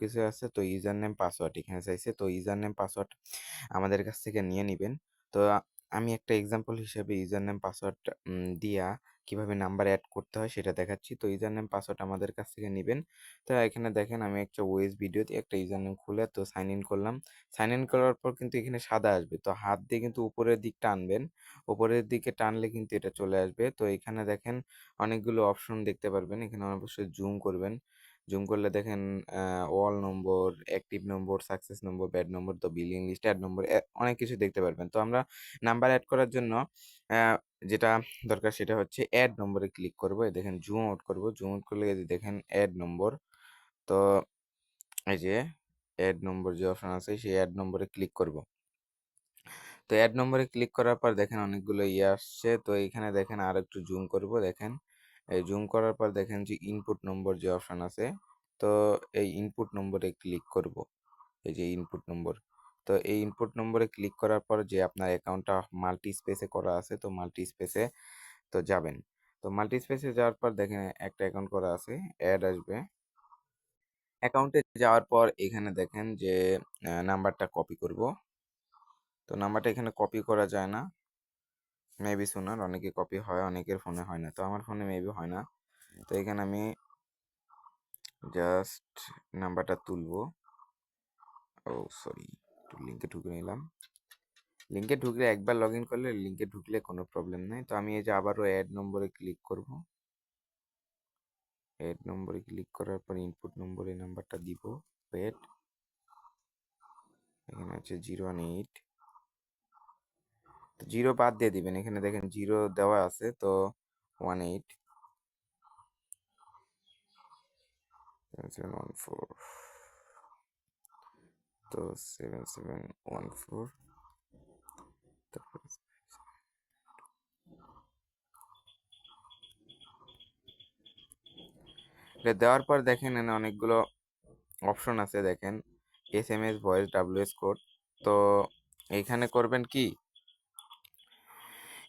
কিছু আছে, তো ইউজার নেম পাসওয়ার্ড এখানে চাইছে তো ইউজার নেম পাসওয়ার্ড আমাদের কাছ থেকে নিয়ে নিবেন তো আমি একটা এক্সাম্পল হিসেবে ইউজার নেম পাসওয়ার্ড দিয়া কীভাবে নাম্বার অ্যাড করতে হয় সেটা দেখাচ্ছি। তো ইউজার নেম পাসওয়ার্ড আমাদের কাছ থেকে নিবেন। তো এখানে দেখেন আমি একটা ওয়েস ভিডিওতে একটা ইউজার নেম খুলে তো সাইন ইন করলাম। সাইন ইন করার পর কিন্তু এখানে সাদা আসবে। তো হাত দিয়ে কিন্তু উপরের দিক টানবেন। উপরের দিকে টানলে কিন্তু এটা চলে আসবে। তো এখানে দেখেন অনেকগুলো অপশন দেখতে পারবেন। এখানে অবশ্যই জুম করবেন। জুম করলে দেখেন all number, active number, success number, bad number, তো বিলিং লিস্ট, এড নম্বর অনেক কিছু দেখতে পারবেন। তো আমরা নাম্বার অ্যাড করার জন্য যেটা দরকার সেটা হচ্ছে অ্যাড নম্বরে ক্লিক করব দেখেন জুম আউট করব। জুম আউট করলে এই যে দেখেন অ্যাড নম্বর। তো এই যে অ্যাড নম্বর যে অপশন আছে সেই অ্যাড নম্বরে ক্লিক করব। তো এড নম্বরে ক্লিক করার পর দেখেন অনেকগুলো ইয়ে আসছে। তো এখানে দেখেন আর একটু জুম করব দেখেন। জুম করার পর দেখেন যে ইনপুট নম্বর যে অপশন আছে। তো এই ইনপুট নম্বরে ক্লিক করব। এই যে ইনপুট নম্বর। তো এই ইনপুট নম্বরে ক্লিক করার পর যে আপনার অ্যাকাউন্টটা মাল্টি স্পেসে করা আছে তো মাল্টি স্পেসে তো যাবেন। তো মাল্টি স্পেসে যাওয়ার পর দেখেন একটা অ্যাকাউন্ট করা আছে, এড আসবে। অ্যাকাউন্টে যাওয়ার পর এখানে দেখেন যে নাম্বারটা কপি করব। তো নাম্বারটা এখানে কপি করা যায় না। মেবি সুনার অনেকে কপি হয়, অনেকের ফোনে হয় না। তো আমার ফোনে মেবি হয় না। তো এখানে আমি জাস্ট নাম্বারটা তুলবো। ও সরি একটু লিংকে ঢুকে নিলাম। লিঙ্কে ঢুকলে একবার লগইন করলে লিঙ্কে ঢুকলে কোনো প্রবলেম নাই। তো আমি এই যে আবারও এড নম্বরে ক্লিক করব। এড নম্বরে ক্লিক করার পর ইনপুট নম্বরে নাম্বারটা দিব। ওয়েট। এখানে আছে 018 তো জিরো বাদ দিয়ে দিবেন। এখানে দেখেন জিরো দেওয়া আছে, তো 18 7714 তো 7714 তারপরে এটা দেওয়ার পর দেখেন এখানে অনেকগুলো অপশন আছে দেখেন এসএমএস, ভয়েস, ডাব্লিউএস কোড। তো এইখানে করবেন কি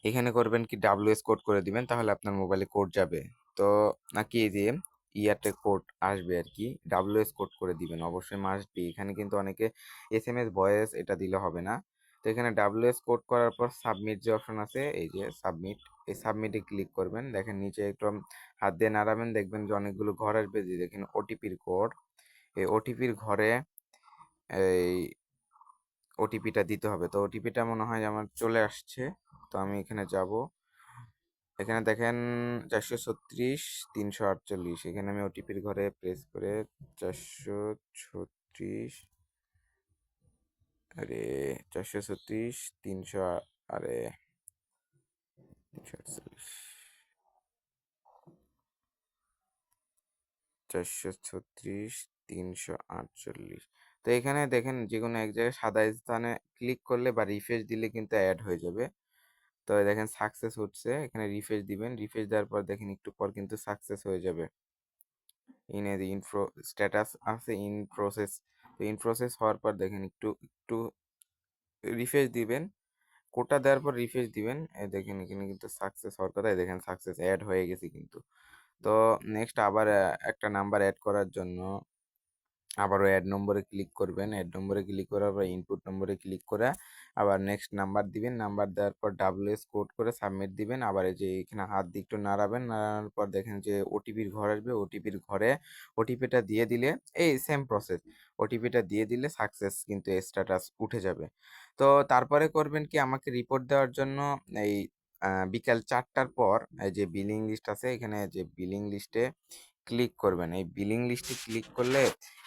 এখানে করবেন কি ডাব্লিউএস কোড করে দিবেন তাহলে আপনার মোবাইলে কোড যাবে। তো নাকি এই যে ইয়াতে কোড আসবে আরকি। ডাব্লিউএস কোড করে দিবেন। অবশ্যই মাস্ট বি। এখানে কিন্তু অনেকে এস এম এস ভয়েস এটা দিলে হবে না। তো এখানে ডাব্লিউএস কোড করার পর সাবমিট যে অপশন আছে, এই যে সাবমিট। এই সাবমিটে ক্লিক করবেন। দেখেন নিচে একটু হাত দিয়ে নাড়াবেন দেখবেন যে অনেকগুলো ঘর আসবে যে দেখেন ওটিপির কোড। এই ওটিপির ঘরে এই ওটিপিটা দিতে হবে। তো ওটিপিটা মনে হয় আমার চলে আসছে। তো আমি এখানে যাব। এখানে দেখেন ৪৩৬ ৩৪৮ এখানে আমি ওটিপির ঘরে প্রেস করে ৪৩৬ আরে ৪৩৬ ৩০০ আরে ৩৪৮ ৪৩৬ ৩৪৮ তো এখানে দেখেন যে কোনো এক জায়গায় সাদা স্থানে ক্লিক করলে বা রিফ্রেশ দিলে কিন্তু অ্যাড হয়ে যাবে। তো দেখেন সাকসেস হচ্ছে। এখানে রিফ্রেশ দিবেন। রিফ্রেশ দেওয়ার পর দেখেন একটু পর কিন্তু সাকসেস হয়ে যাবে। In a in pro status আছে ইন প্রসেস। তো ইন প্রসেস হওয়ার পর দেখেন একটু একটু রিফ্রেশ দিবেন। কোডটা দেওয়ার পর রিফ্রেশ দিবেন। দেখেন এখানে কিন্তু সাকসেস হওয়ার কথা। দেখেন সাকসেস অ্যাড হয়ে গেছে কিন্তু। তো নেক্সট আবার একটা নাম্বার অ্যাড করার জন্য আবারও এড নম্বরে ক্লিক করবেন। এড নম্বরে ক্লিক করার পর ইনপুট নম্বরে ক্লিক করে আবার নেক্সট নাম্বার দিবেন। নাম্বার দেওয়ার পর ডাব্লিউএস কোড করে সাবমিট দিবেন। আবার এই যে এখানে হাত দিয়ে একটু নাড়াবেন। নাড়ানোর পর দেখেন যে ওটিপির ঘর আসবে। ওটিপির ঘরে ওটিপিটা দিয়ে দিলে এই সেম প্রসেস। ওটিপিটা দিয়ে দিলে সাকসেস কিন্তু স্ট্যাটাস উঠে যাবে। তো তারপরে করবেন কি আমাকে রিপোর্ট দেওয়ার জন্য এই বিকাল ৪ টার পর এই যে বিলিং লিস্ট আছে, এখানে যে বিলিং লিস্টে ক্লিক করবেন। এই বিলিং লিস্টে ক্লিক করলে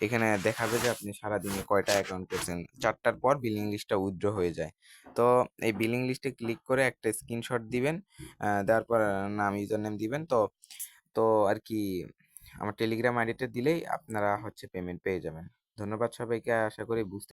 এখানে দেখাবে যে আপনি সারাদিনে কয়টা অ্যাকাউন্ট করছেন। চারটার পর বিলিং লিস্টটা উইথড্র হয়ে যায়। তো এই বিলিং লিস্টে ক্লিক করে একটা স্ক্রিনশট দিবেন। তারপর নাম, ইউজার নেম দিবেন। তো তো আর কি আমার টেলিগ্রাম আইডিটা দিলেই আপনারা হচ্ছে পেমেন্ট পেয়ে যাবেন। ধন্যবাদ সবাইকে। আশা করি বুঝতে